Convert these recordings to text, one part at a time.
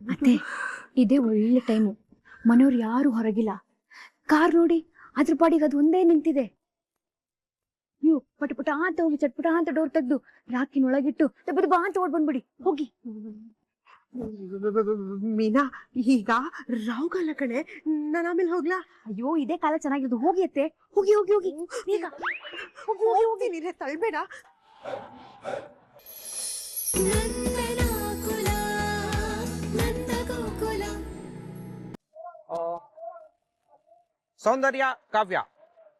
ಅತ್ತೆ ಇದೇ ಒಳ್ಳೆ ಟೈಮು ಮನೆಯವ್ರು ಯಾರು ಹೊರಗಿಲ್ಲ. ಕಾರ್ ನೋಡಿ ಅದ್ರ ಪಾಡಿಗೆ ಅದು ಒಂದೇ ನಿಂತಿದೆ. ನೀವು ಪಟ ಪಟ ಅಂತ ಹೋಗಿ ಚಟ್ಪಟ ಅಂತ ಡೋರ್ ತೆಗ್ದು ರಾಕಿನೊಳಗಿಟ್ಟು ದಬ್ಬ ಅಂತ ಓಡ್ ಬಂದ್ಬಿಡಿ. ಹೋಗಿ. ಮೀನಾ ಈಗ ರಾವ್ಗಾಲ ಕಣೆ ನಾನು ಆಮೇಲೆ ಹೋಗ್ಲಾ? ಅಯ್ಯೋ ಇದೇ ಕಾಲ ಚೆನ್ನಾಗಿರೋದು. ಹೋಗಿ ಅತ್ತೆ. ಹೋಗಿ ಹೋಗಿ ಹೋಗಿ. ಈಗ ಹೋಗಿ ಹೋಗಿ. ಹೋಗಿ ನೀನೇ ತಳ್ಬೇಡ. ಸೌಂದರ್ಯ, ಕಾವ್ಯ.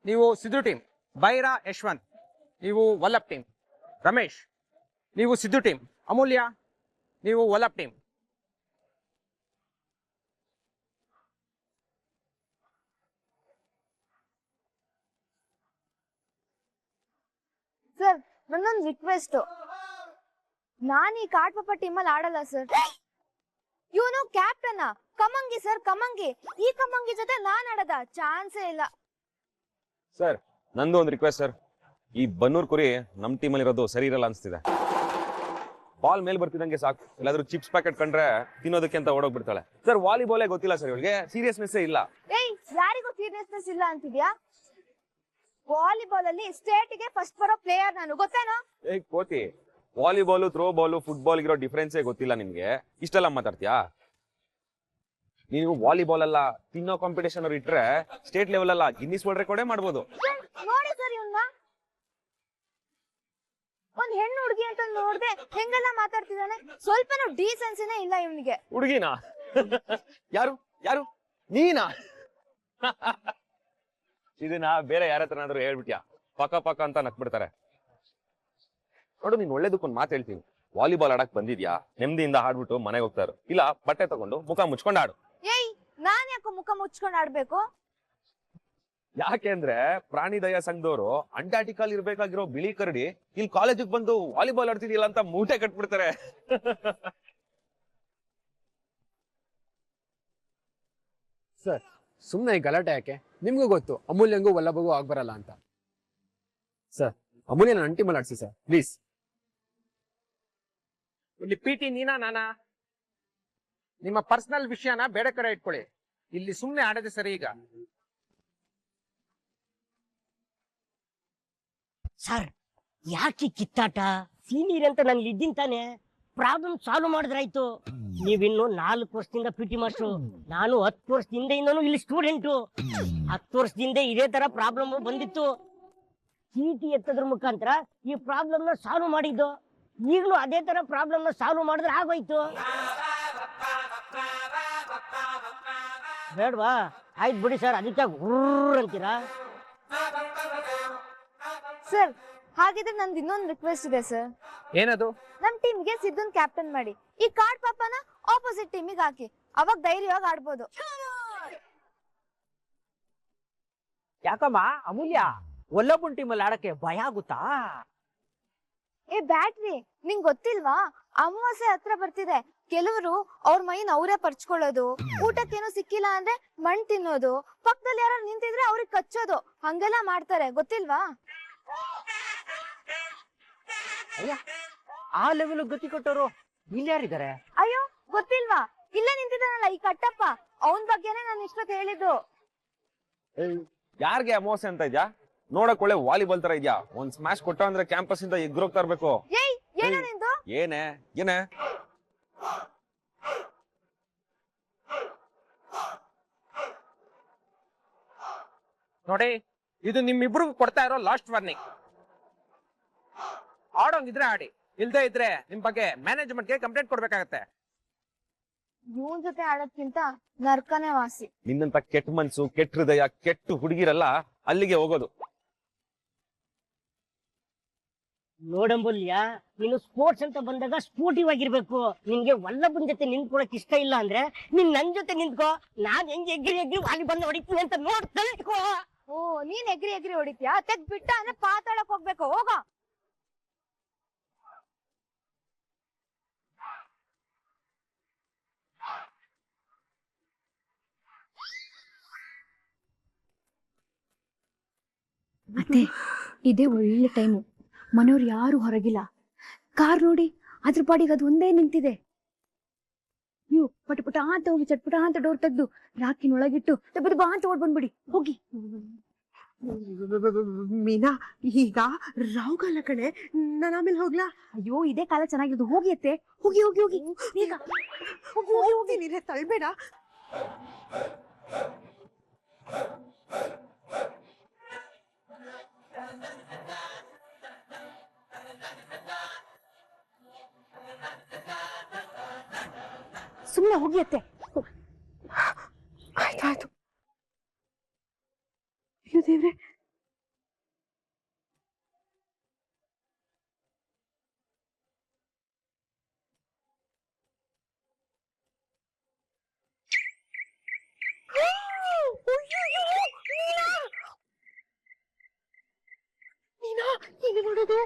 ನೀವು ಸಿದ್ದು ಟೀಮ್ ಬೈರಾ, ಯಶವಂತ್. ನೀವು ವಲ್ಲಭ್ ಟೀಮ್ ರಮೇಶ್. ನೀವು ಸಿದ್ದು ಟೀಮ್ ಅಮೂಲ್ಯ. ನೀವು ವಲ್ಲಭ್ ಟೀಮ್ ಸರ್ ನನ್ನೊಂದು ರಿಕ್ವೆಸ್ಟ್ ನಾನು ಈ ಕಾಟ್ಪಪ್ಪ ಟೀಮಲ್ಲಿ ಆಡಲ್ಲ ಸರ್ ಇವನು ಕ್ಯಾಪ್ಟನ್ ಕಮಂಗಿ ಸರ್ ಕಮಂಗಿ. ಈ ಕಮಂಗಿ ಜೊತೆ ನಾನ್ ಆಡದ? ಚಾನ್ಸೇ ಇಲ್ಲ. ಸರ್ ನಂದು ಒಂದು ರಿಕ್ವೆಸ್ಟ್ ಸರ್ ಈ ಬನ್ನೂರ್ ಕುರಿ ನಮ್ ಅಲ್ಲಿ ಇರೋದು ಸರಿ ಇರಲ್ಲ ಅನ್ಸ್ತಿದೆ. ಬಾಲ್ ಮೇಲ್ ಬರ್ತಿದಂಗೆ ಸಾಕು. ಎಲ್ಲಾದ್ರೂ ಚಿಪ್ಸ್ ಪ್ಯಾಕೆಟ್ ಕಂಡ್ರೆ ತಿನ್ನೋದಕ್ಕೆ ಅಂತ ಓಡೋಗ್ಬಿಡ್ತಾಳೆ. ಸರ್ ವಾಲಿಬಾಲೇ ಗೊತ್ತಿಲ್ಲ ಸರ್ ಇವಳಿಗೆ. ಸೀರಿಯಸ್ನೆಸ್ ಇಲ್ಲ. ಏಯ್ ಯಾರಿಗೂ ಸೀರಿಯಸ್ನೆಸ್ ಇಲ್ಲ ಅಂತಿದ್ಯಾ? ವಾಲಿಬಾಲ್ ಅಲ್ಲಿ ಸ್ಟೇಟ್ಗೆ ಫಸ್ಟ್ ಬರೋ ಪ್ಲೇಯರ್ ನಾನು. ಗೊತ್ತೇನೋ? ಏ ಕೋತಿ. ವಾಲಿಬಾಲು ಥ್ರೋ ಬಾಲು ಫುಟ್ಬಾಲ್ ಇರೋ ಡಿಫ್ರೆನ್ಸೇ ಗೊತ್ತಿಲ್ಲ ನಿಮ್ಗೆ. ಇಷ್ಟೆಲ್ಲ ಮಾತಾಡ್ತೀಯಾ? ನೀವು ವಾಲಿಬಾಲ್ ಅಲ್ಲ ತಿನ್ನೋ ಕಾಂಪಿಟೇಷನ್ ಅವ್ರು ಇಟ್ರೆ ಸ್ಟೇಟ್ ಲೆವೆಲ್ ಅಲ್ಲ ಗಿನ್ನಿಸ್ ವರ್ಲ್ಡ್ ರೆಕಾರ್ಡೇ ಮಾಡ್ಬೋದು. ನೋಡಿ ಸರ್ ಇವನ್ನ ಒಂದ್ ಹೆಣ್ಣು ಹುಡುಗಿ ಅಂತ ನೋಡ್ದೆ ಹೆಂಗೆಲ್ಲ ಮಾತಾಡ್ತಿದ್ದಾನೆ ಸ್ವಲ್ಪನೂ ಡೀಸೆನ್ಸಿನೇ ಇಲ್ಲ ಇವನಿಗೆ. ಹುಡುಗಿನಾ? ಯಾರು? ಯಾರು? ನೀನಾ? ಇದನ್ನ ಬೇರೆ ಯಾರ ಹತ್ರನಾದ್ರೂ ಹೇಳ್ಬಿಟ್ಯಾ? ಪಕ್ಕ ಪಕ್ಕ ಅಂತ ನಕ್ಬಿಡ್ತಾರೆ. ನೋಡು ನೀನ್ ಒಳ್ಳೇದಕ್ಕೊಂದು ಮಾತು ಹೇಳ್ತೀನಿ. ವಾಲಿಬಾಲ್ ಆಡಕ್ ಬಂದಿದ್ಯಾ? ನೆಮ್ಮದಿಯಿಂದ ಆಡ್ಬಿಟ್ಟು ಮನೆಗೆ ಹೋಗ್ತಾರ. ಇಲ್ಲ ಬಟ್ಟೆ ತಗೊಂಡು ಮುಖ ಮುಚ್ಕೊಂಡು ಆಡು. ಏಯ್ ನಾನ್ ಯಾಕೋ ಮುಖ ಮುಚ್ಕೊಂಡ್ ಆಡ್ಬೇಕು? ಯಾಕೆಂದ್ರೆ ಪ್ರಾಣಿ ದಯಾ ಸಂಘದವರು ಅಂಟಾರ್ಟಿಕಲ್ ಇರ್ಬೇಕಾಗಿರೋ ಬಿಳಿ ಕರಡಿ ಇಲ್ಲಿ ಕಾಲೇಜಿಗೆ ಬಂದು ವಾಲಿಬಾಲ್ ಆಡ್ತಿದ್ಯಲ್ಲ ಅಂತ ಮೂಟೆ ಕಟ್ಬಿಡ್ತಾರೆ. ಸರ್ ಸುಮ್ಮನೆ ಈ ಗಲಾಟೆ ಯಾಕೆ? ನಿಮ್ಗೂ ಗೊತ್ತು ಅಮೂಲ್ಯಂಗೂ ವಲ್ಲಭಗೂ ಆಗ್ಬರಲ್ಲ ಅಂತ. ಸರ್ ಅಮೂಲ್ಯ ಅಂಟಿ ಮಲಾಡ್ಸಿ ಸರ್. ಪ್ಲೀಸ್ ಇಲ್ಲಿ ಪಿ ಟಿ ನೀನಾ ನಾನಾ? ನಿಮ್ಮ ಪರ್ಸನಲ್ ವಿಷಯನ ಬೇರೆ ಕಡೆ ಇಟ್ಕೊಳ್ಳಿ. ಇಲ್ಲಿ ಸುಮ್ಮನೆ ಆಡದೆ ಸರಿ ಈಗ. ಸರ್, ಯಾಕೆ ಕಿತ್ತಾಟ? ಸೀನಿಯರ್ ಅಂತ ನನ್ ಇದ್ದೀನಿ ತಾನೆ. ಪ್ರಾಬ್ಲಮ್ ಸಾಲ್ವ್ ಮಾಡಿದ್ರಾಯ್ತು. ನೀವಿನ್ನು ನಾಲ್ಕು ವರ್ಷದಿಂದ ಪಿ ಟಿ ಮಾಸ್ಟ್ರು. ನಾನು ಹತ್ತು ವರ್ಷದಿಂದ ಇನ್ನೂ ಇಲ್ಲಿ ಸ್ಟೂಡೆಂಟು ಹತ್ತು ವರ್ಷದಿಂದ ಇದೇ ತರ ಪ್ರಾಬ್ಲಮ್ ಬಂದಿತ್ತು. ಚೀಟಿ ಎತ್ತದ್ರ ಮುಖಾಂತರ ಈ ಪ್ರಾಬ್ಲಮ್ನ ಸಾಲ್ವ್ ಮಾಡಿದ್ದು. ಈಗಲೂ ಅದೇ ತರ ಪ್ರಾಬ್ಲಮ್ ಸಾಲ್ವ್ ಮಾಡಿದ್ರೆ ಆಗೋಯ್ತು. ಬೇಡವಾ? ಆಯ್ತು ಬಿಡಿ ಸರ್ ಅದಕ್ಕೆ ಹುರ್ರ್ ಅಂತೀರಾ? ಸರ್ ಹಾಗಿದ್ರೆ ನಂದು ಇನ್ನೊಂದು ರಿಕ್ವೆಸ್ಟ್ ಇದೆ ಸರ್ ಏನದು? ನಮ್ ಟೀಮ್ಗೆ ಸಿದ್ದುನ್ ಕ್ಯಾಪ್ಟನ್ ಮಾಡಿ. ಈ ಕಾರ್ಡ್ ಪಾಪನ ಆಪೋಸಿಟ್ ಟೀಮಿಗೆ ಹಾಕಿ. ಅವಾಗ ಧೈರ್ಯವಾಗಿ ಆಡ್ಬೋದು. ಯಾಕಮ್ಮ ಅಮೂಲ್ಯ? ಒಲ್ಲೊಬ್ಬನ್ ಟೀಮಲ್ಲಿ ಆಡಕ್ಕೆ ಭಯ ಆಗುತ್ತಾ? ಏ ಬ್ಯಾಟ್ರಿ ನಿಂಗ್ ಗೊತ್ತಿಲ್ವಾ? ಅಮಾವಾಸ್ಯೆ ಹತ್ರ ಬರ್ತಿದೆ. ಕೆಲವರು ಅವ್ರ ಮೈನ್ ಅವರೇ ಪರ್ಚ್ಕೊಳ್ಳೋದು. ಊಟಕ್ಕೇನು ಸಿಕ್ಕಿಲ್ಲ ಅಂದ್ರೆ ಮಣ್ ತಿನ್ನೋದು. ಪಕ್ಕದಲ್ಲಿ ಯಾರು ನಿಂತಿದ್ರೆ ಅವ್ರಿಗೆ ಕಚ್ಚೋದು. ಹಂಗೆಲ್ಲ ಮಾಡ್ತಾರೆ. ಗೊತ್ತಿಲ್ವಾ? ಆ ಲೆವೆಲ್ ಗತಿ ಕೊಟ್ಟವರು ಇಲ್ಲಿ ಯಾರಿದ್ದಾರೆ? ಅಯ್ಯೋ ಗೊತ್ತಿಲ್ವಾ? ಇಲ್ಲೇ ನಿಂತಿದ್ದಾನಲ್ಲ ಈ ಕಟ್ಟಪ್ಪ. ಅವನ್ ಬಗ್ಗೆನೇ ನಾನು ಇಷ್ಟೊತ್ತು ಹೇಳಿದ್ದು. ಯಾರಿಗೆ ಅಮೋಸೆ ಅಂತ ಇದ್ಯಾ? ನೋಡಕ್ ಒಳ್ಳೆ ವಾಲಿಬಾಲ್ ತರ ಇದ್ಯಾ? ಒಂದ್ ಸ್ಮ್ಯಾಶ್ ಕೊಟ್ಟ ಅಂದ್ರೆ ಕ್ಯಾಂಪಸ್ ಇಂದ ಎಗ್ರೋಗ್ತಾ ಇರ್ಬೇಕು. ಏಯ್ ಏನೋ. ನಿಂದು? ಏನೇ? ಏನೇ? ನೋಡಿ ಇದು ನಿಮ್ಮಿಬ್ರಿಗೂ ಕೊಡ್ತಾ ಇರೋ ಲಾಸ್ಟ್ ವಾರ್ನಿಂಗ್ ಆಡೋಂಗಿದ್ರೆ ಆಡಿ ಇಲ್ದೇ ಇದ್ರೆ ನಿಮ್ ಬಗ್ಗೆ ಮ್ಯಾನೇಜ್ಮೆಂಟ್ಗೆ ಕಂಪ್ಲೇಂಟ್ ಕೊಡ್ಬೇಕಾಗತ್ತೆ. ಇವನ್ ಜೊತೆ ಆಡೋದ್ಕಿಂತ ನರ್ಕನೇ ವಾಸಿ. ನಿನ್ನಂತ ಕೆಟ್ಟ ಮನ್ಸು ಕೆಟ್ಟ ಹೃದಯ ಕೆಟ್ಟ ಹುಡುಗಿರಲ್ಲ ಅಲ್ಲಿಗೆ ಹೋಗೋದು. ನೋಡಂಬುಲ್ಯ ನೀನು ಸ್ಪೋರ್ಟ್ಸ್ ಅಂತ ಬಂದಾಗ ಸ್ಪೋರ್ಟಿವ್ ಆಗಿರ್ಬೇಕು. ನಿನ್ಗೆ ವಲ್ಲಭನ್ ಜೊತೆ ನಿಂತ್ಕೊಳಕ್ ಇಷ್ಟ ಇಲ್ಲ ಅಂದ್ರೆ ನೀನ್ ನನ್ ಜೊತೆ ನಿಂತ್ಕೋ. ನಾನ್ ಹೆಂಗ್ ಎಗ್ರಿ ಎಗ್ರಿ ವಾಲಿಬಾಲ್ ಹೊಡಿತೀನಿ ಅಂತ ನೋಡ್ ಕಲ್ತ್ಕೋ ಓ ನೀನ್ ಎಗ್ರಿ ಎಗ್ರಿ ಹೊಡಿತೀಯಾ? ತೆಗ್ ಬಿಟ್ಟ ಅಂದ್ರೆ ಪಾತಾಳಕ್ ಹೋಗ್ಬೇಕು ಹೋಗ. ಮತ್ತೆ ಇದೇ ಒಳ್ಳೆ ಟೈಮು ಮನೆಯವ್ರು ಯಾರು ಹೊರಗಿಲ್ಲ. ಕಾರ್ ನೋಡಿ ಅದ್ರ ಪಾಡಿಗೆ ಅದು ಒಂದೇ ನಿಂತಿದೆ. ನೀವು ಪಟ ಪಟ ಅಂತ ಹೋಗಿ ಚಟ್ಪಟ ಅಂತ ಡೋರ್ ತೆಗ್ದು ರಾಕಿನೊಳಗಿಟ್ಟು ದಬ್ಬ ಬಾ ಅಂತ ಓಡ್ ಬಂದ್ಬಿಡಿ, ಹೋಗಿ. ಮೀನಾ, ಈಗ ರಾವ್ಗಲ್ಲ ಕಣೆ, ನಾನು ಆಮೇಲೆ ಹೋಗ್ಲಾ? ಅಯ್ಯೋ, ಇದೇ ಕಾಲ ಚೆನ್ನಾಗಿರೋದು. ಹೋಗಿ ಅತ್ತೆ. ಹೋಗಿ ಹೋಗಿ ಹೋಗಿ. ಈಗ ಹೋಗಿ ಹೋಗಿ ಹೋಗ್ತೀನಿ ತಳ್ಬೇಡ. ಸುಮ್ಮನೆ ಹೋಗಿ ಅತ್ತೆ ಆಯ್ತಾಯ್ತು ಅಯ್ಯೋ ದೇವ್ರೆ ನೀನಾ ಏನು ನೋಡೋದು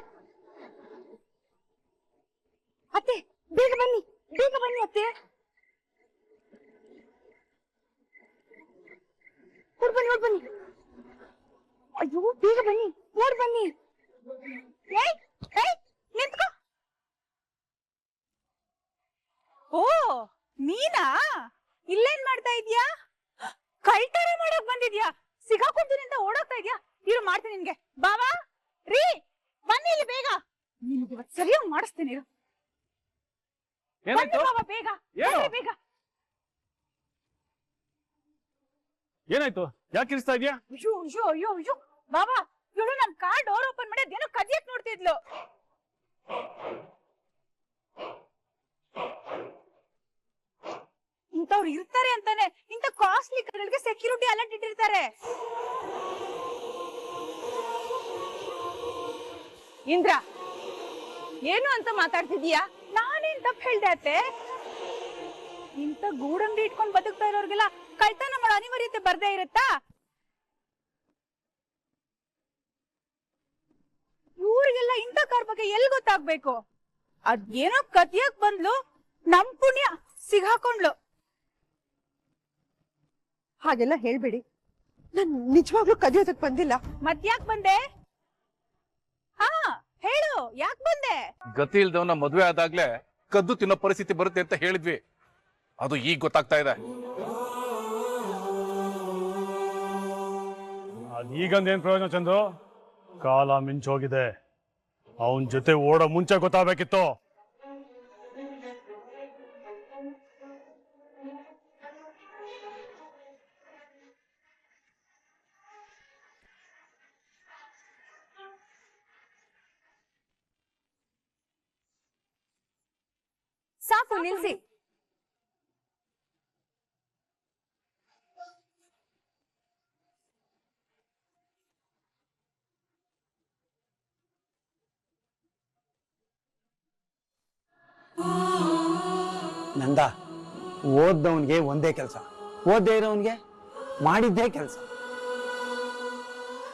ಅತ್ತೆ ಬೇಗ ಬನ್ನಿ ಬೇಗ ಬನ್ನಿ ಅತ್ತೆ ಓಡ್ ಬನ್ನಿ ಓಡ್ ಬನ್ನಿ ಅಯ್ಯೋ ಬೇಗ ಬನ್ನಿ ಓಡ್ ಬನ್ನಿ ಏಯ್ ಏಯ್ ನಿಂತ್ಕೋ ಓ ನೀನಾ ಇಲ್ಲೇನ್ ಮಾಡ್ತಾ ಇದ್ಯಾ ಕಳ್ತನ ಮಾಡಕ್ ಬಂದಿದ್ಯಾ ಸಿಗಾಕೊಂತೀನಿ ಅಂತ ಓಡೋಗ್ತಾ ಇದ್ಯಾ ಇರು ಮಾಡ್ತೀನಿ ನಿನ್ಗೆ ಬಾವಾ ರೀ ಬನ್ನಿ ಇಲ್ಲಿ ಬೇಗ ನಿನ್ಗೆ ಇವತ್ತು ಬೇಗ. ಬೇಗ. ಏನಾಯ್ತು? ಯಾಕೆ ಇರಿಸ್ತಾ ಇದೆಯಾ? ಅಯ್ಯೋ ಅಯ್ಯೋ ಅಯ್ಯೋ ಅಯ್ಯೋ. ಬಾಬಾ ಇವಳು ನನ್ ಕಾರ್ ಡೋರ್ ಓಪನ್ ಮಾಡಿ ಅದೇನೋ ಕದಿಯಕ್ ನೋಡ್ತಿದ್ಲು. ಇಂಥವ್ರು ಇರ್ತಾರೆ ಅಂತಾನೆ ಇಂಥ ಕಾಸ್ಟ್ಲಿ ಕಡೆಗಳಿಗೆ ಸೆಕ್ಯೂರಿಟಿ ಅಲರ್ಟ್ ಇಟ್ಟಿರ್ತಾರೆ. ಇಂದ್ರ ಏನು ಅಂತ ಮಾತಾಡ್ತಿದೀಯಾ ನಾನೇನ್ ತಪ್ಪು ಹೇಳ್ದೆ ಅತ್ತೆ? ಇಂತ ಗೂಡಂಗಡಿ ಇಟ್ಕೊಂಡ್ ಬದುಕ್ತಾ ಇರೋರ್ಗೆಲ್ಲ ಕಳ್ತನ ಮಾಡೋ ಅನಿವಾರ್ಯತೆ ಬರ್ದೇ ಇರುತ್ತಾ? ಇವ್ರಿಗೆಲ್ಲ ಇಂಥ ಕಾರ್ ಬಗ್ಗೆ ಎಲ್ ಗೊತ್ತಾಗ್ಬೇಕು? ಅದ್ ಏನೋ ಕದಿಯಕ್ ಬಂದ್ಲು, ನಮ್ ಪುಣ್ಯ ಸಿಗಾಕೊಂಡ್ಲು ಹಾಗೆಲ್ಲ ಹೇಳ್ಬೇಡಿ. ನಾನು ನಿಜವಾಗ್ಲೂ ಕದಿಯೋದಕ್ ಬಂದಿಲ್ಲ. ಮತ್ಯಾಕ್ ಬಂದೆ? ಯಾಕ್ ಬಂದೆ? ಗತಿ ಇಲ್ದವನ ಮದುವೆ ಆದಾಗ್ಲೇ ಕದ್ದು ತಿನ್ನೋ ಪರಿಸ್ಥಿತಿ ಬರುತ್ತೆ ಅಂತ ಹೇಳಿದ್ವಿ. ಅದು ಈಗ ಗೊತ್ತಾಗ್ತಾ ಇದೆ. ಈಗಂದೇನ್ ಪ್ರಯೋಜನ ಚಂದು ಕಾಲ ಮಿಂಚೋಗಿದೆ. ಅವನ್ ಜೊತೆ ಓಡೋ ಮುಂಚೆ ಗೊತ್ತಾಗಬೇಕಿತ್ತು. ಸಾಕು ನಿಲ್ಸಿ. ನಂದ ಓದ್ದವನ್ಗೆ ಒಂದೇ ಕೆಲಸ. ಓದ್ದೇ ಇರೋವನ್ಗೆ ಮಾಡಿದ್ದೇ ಕೆಲಸ.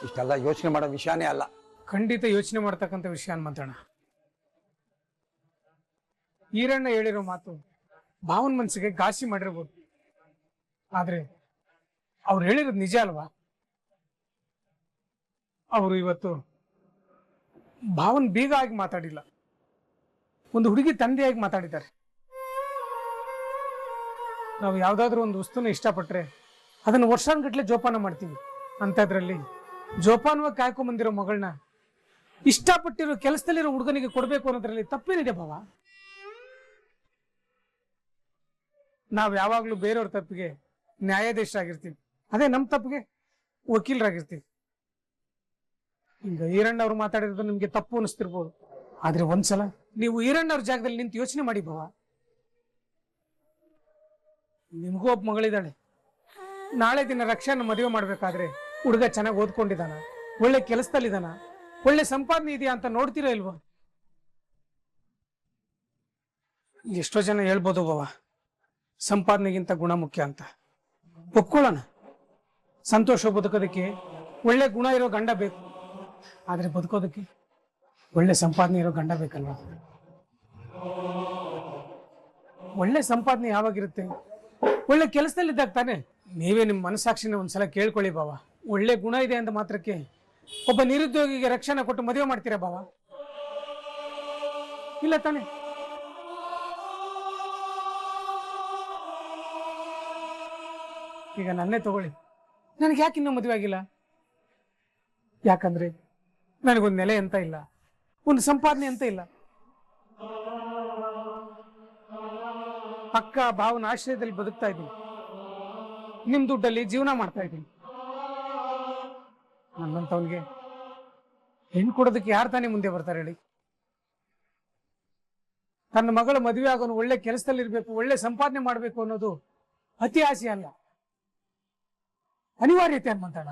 ಇಷ್ಟೆಲ್ಲ ಯೋಚನೆ ಮಾಡೋ ವಿಷಯನೇ ಅಲ್ಲ. ಖಂಡಿತ ಯೋಚನೆ ಮಾಡ್ತಕ್ಕಂಥ ವಿಷಯ ಮಾತಾಡೋಣ ಈರಣ್ಣ ಹೇಳಿರೋ ಮಾತು ಭಾವನ್ ಮನ್ಸಿಗೆ ಘಾಸಿ ಮಾಡಿರ್ಬೋದು. ಆದ್ರೆ ಅವ್ರು ಹೇಳಿರೋದು ನಿಜ ಅಲ್ವಾ? ಅವರು ಇವತ್ತು ಭಾವನ್ ಬೀಗ ಆಗಿ ಮಾತಾಡಿಲ್ಲ. ಒಂದು ಹುಡುಗಿ ತಂದೆಯಾಗಿ ಮಾತಾಡಿದ್ದಾರೆ. ನಾವು ಯಾವ್ದಾದ್ರು ಒಂದು ವಸ್ತುನ ಇಷ್ಟಪಟ್ರೆ ಅದನ್ನು ವರ್ಷಾನ್ಗಟ್ಲೆ ಜೋಪಾನ ಮಾಡ್ತೀವಿ. ಅಂತದ್ರಲ್ಲಿ ಜೋಪಾನವಾಗಿ ಕಾಯ್ಕೊಂಡ್ ಬಂದಿರೋ ಮಗಳನ್ನ ಇಷ್ಟಪಟ್ಟಿರೋ ಕೆಲಸದಲ್ಲಿರೋ ಹುಡುಗನಿಗೆ ಕೊಡ್ಬೇಕು ಅನ್ನೋದ್ರಲ್ಲಿ ತಪ್ಪೇನಿದೆ ಭಾವ? ನಾವ್ ಯಾವಾಗಲೂ ಬೇರೆಯವ್ರ ತಪ್ಪಿಗೆ ನ್ಯಾಯಾಧೀಶರಾಗಿರ್ತೀವಿ ಅದೇ ನಮ್ಮ ತಪ್ಪಿಗೆ ವಕೀಲರಾಗಿರ್ತೀವಿ. ಈಗ ಈರಣ್ಣ ಅವ್ರು ಮಾತಾಡಿರೋದು ನಿಮ್ಗೆ ತಪ್ಪು ಅನಿಸ್ತಿರ್ಬೋದು. ಆದ್ರೆ ಒಂದ್ಸಲ ನೀವು ಈರಣ್ಣ ಅವ್ರ ಜಾಗದಲ್ಲಿ ನಿಂತು ಯೋಚನೆ ಮಾಡಿ ಬವಾ. ನಿಮಗೂ ಒಬ್ಬ ಮಗಳಿದ್ದಾಳೆ. ನಾಳೆ ದಿನ ರಕ್ಷಾನ ಮದುವೆ ಮಾಡ್ಬೇಕಾದ್ರೆ ಹುಡುಗ ಚೆನ್ನಾಗಿ ಓದ್ಕೊಂಡಿದ್ದಾನ. ಒಳ್ಳೆ ಕೆಲಸದಲ್ಲಿದ್ದಾನ. ಒಳ್ಳೆ ಸಂಪಾದನೆ ಇದೆಯಾ ಅಂತ ನೋಡ್ತೀರಾ ಇಲ್ವಾ? ಎಷ್ಟೋ ಜನ ಹೇಳ್ಬೋದು ಬಾವ. ಸಂಪಾದನೆಗಿಂತ ಗುಣ ಮುಖ್ಯ ಅಂತ. ಒಪ್ಕೊಳ್ಳೋಣ. ಸಂತೋಷ ಬದುಕೋದಕ್ಕೆ ಒಳ್ಳೆ ಗುಣ ಇರೋ ಗಂಡ ಬೇಕು. ಆದರೆ ಬದುಕೋದಕ್ಕೆ ಒಳ್ಳೆ ಸಂಪಾದನೆ ಇರೋ ಗಂಡ ಬೇಕಲ್ವಾ? ಒಳ್ಳೆ ಸಂಪಾದನೆ ಯಾವಾಗಿರುತ್ತೆ? ಒಳ್ಳೆ ಕೆಲಸದಲ್ಲಿದ್ದಾಗ ತಾನೆ. ನೀವೇ ನಿಮ್ಮ ಮನಸ್ಸಾಕ್ಷಿನ ಒಂದ್ಸಲ ಕೇಳ್ಕೊಳ್ಳಿ ಬಾವ. ಒಳ್ಳೆ ಗುಣ ಇದೆ ಅಂತ ಮಾತ್ರಕ್ಕೆ ಒಬ್ಬ ನಿರುದ್ಯೋಗಿಗೆ ರಕ್ಷಣೆ ಕೊಟ್ಟು ಮದುವೆ ಮಾಡ್ತೀರಾ ಬಾವ? ಇಲ್ಲ ತಾನೆ. ಈಗ ನನ್ನೇ ತಗೊಳ್ಳಿ. ನನಗೆ ಯಾಕೆ ಇನ್ನೂ ಮದುವೆ ಆಗಿಲ್ಲ? ಯಾಕಂದ್ರೆ ನನಗೊಂದು ನೆಲೆ ಅಂತ ಇಲ್ಲ. ಒಂದು ಸಂಪಾದನೆ ಅಂತ ಇಲ್ಲ. ಅಕ್ಕ ಭಾವನ ಆಶ್ರಯದಲ್ಲಿ ಬದುಕ್ತಾ ಇದ್ದೀನಿ. ನಿಮ್ ದುಡ್ಡಲ್ಲಿ ಜೀವನ ಮಾಡ್ತಾ ಇದ್ದೀನಿ. ನನ್ನಂತವನಿಗೆ ಹೆಣ್ಣು ಕೊಡೋದಕ್ಕೆ ಯಾರು ತಾನೇ ಮುಂದೆ ಬರ್ತಾರೆ ಹೇಳಿ. ತನ್ನ ಮಗಳ ಮದುವೆ ಆಗೋನು ಒಳ್ಳೆ ಕೆಲಸದಲ್ಲಿರ್ಬೇಕು, ಒಳ್ಳೆ ಸಂಪಾದನೆ ಮಾಡಬೇಕು ಅನ್ನೋದು ಅತಿ ಆಸೆ ಅಲ್ಲ. ಅನಿವಾರ್ಯತೆ ಅನ್ಮಂತಣ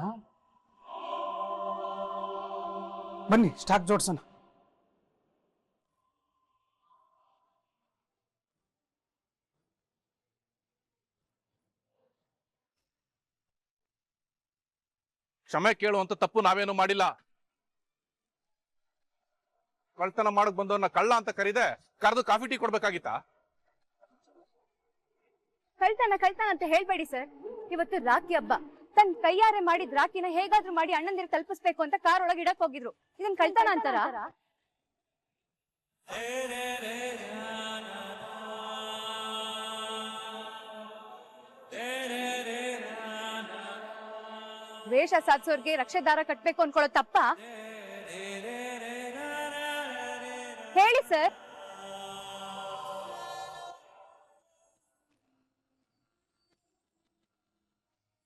ಬನ್ನಿ ಸ್ಟಾಕ್ ಜೋಡ್ಸೋಣ. ಕ್ಷಮೆ ಕೇಳುವಂತ ತಪ್ಪು ನಾವೇನು ಮಾಡಿಲ್ಲ. ಕಳ್ತನ ಮಾಡಕ್ ಬಂದವನ್ನ ಕಳ್ಳ ಅಂತ ಕರೀದೆ ಕರೆದು ಕಾಫಿ ಟೀ ಕೊಡ್ಬೇಕಾಗಿತ್ತಾ? ಕಳ್ತನ ಕಳ್ತನ ಅಂತ ಹೇಳ್ಬೇಡಿ ಸರ್. ಇವತ್ತು ರಾಖಿ ಹಬ್ಬ. ತನ್ ಕೈಯಾರೆ ಮಾಡಿ ರಾಖಿನ ಹೇಗಾದ್ರೂ ಮಾಡಿ ಅಣ್ಣಂದಿರ ತಲುಪಿಸ್ಬೇಕು ಅಂತ ಕಾರ್ ಒಳಗೆ ಇಡಕ್ ಹೋಗಿದ್ರು. ಇದನ್ ಕಲ್ತಾನ ಅಂತಾರ? ವೇಷ ಸಾಧಿಸೋರ್ಗೆ ರಕ್ಷೆ ದಾರ ಕಟ್ಬೇಕು ಅನ್ಕೊಳ್ಳೋ ತಪ್ಪ? ಹೇಳಿ ಸರ್.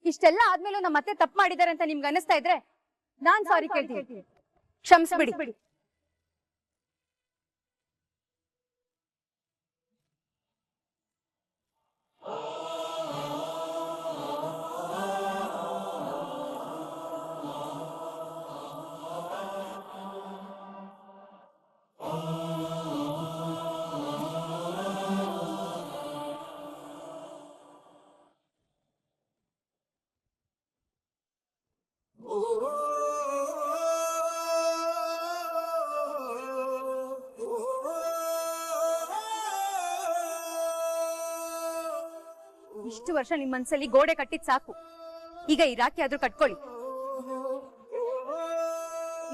ಇಷ್ಟೆಲ್ಲ ಆದ್ಮೇಲೂ ನಮ್ಮ ಮತ್ತೆ ತಪ್ಪು ಮಾಡಿದ್ದಾರೆ ಅಂತ ನಿಮ್ಗೆ ಅನಿಸ್ತಾ ಇದ್ರೆ ನಾನ್ ಸಾರಿ ಕೇಳ್ತೀನಿ. ಕ್ಷಮಿಸ್ಬಿಡಿ. ವರ್ಷ ನಿಮ್ ಮನ್ಸಲ್ಲಿ ಗೋಡೆ ಕಟ್ಟಿದ್ ಸಾಕು. ಈಗ ಈ ರಾಖಿ ಆದ್ರೂ ಕಟ್ಕೊಳ್ಳಿ.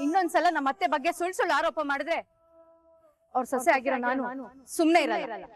ಇನ್ನೊಂದ್ಸಲ ನಮ್ಮ ಅತ್ತೆ ಬಗ್ಗೆ ಸುಳ್ಳು ಸುಳ್ಳು ಆರೋಪ ಮಾಡಿದ್ರೆ ಅವ್ರ ಸೊಸೆ ಆಗಿರೋ ನಾನು ಸುಮ್ನೆ ಇರಲ್ಲ.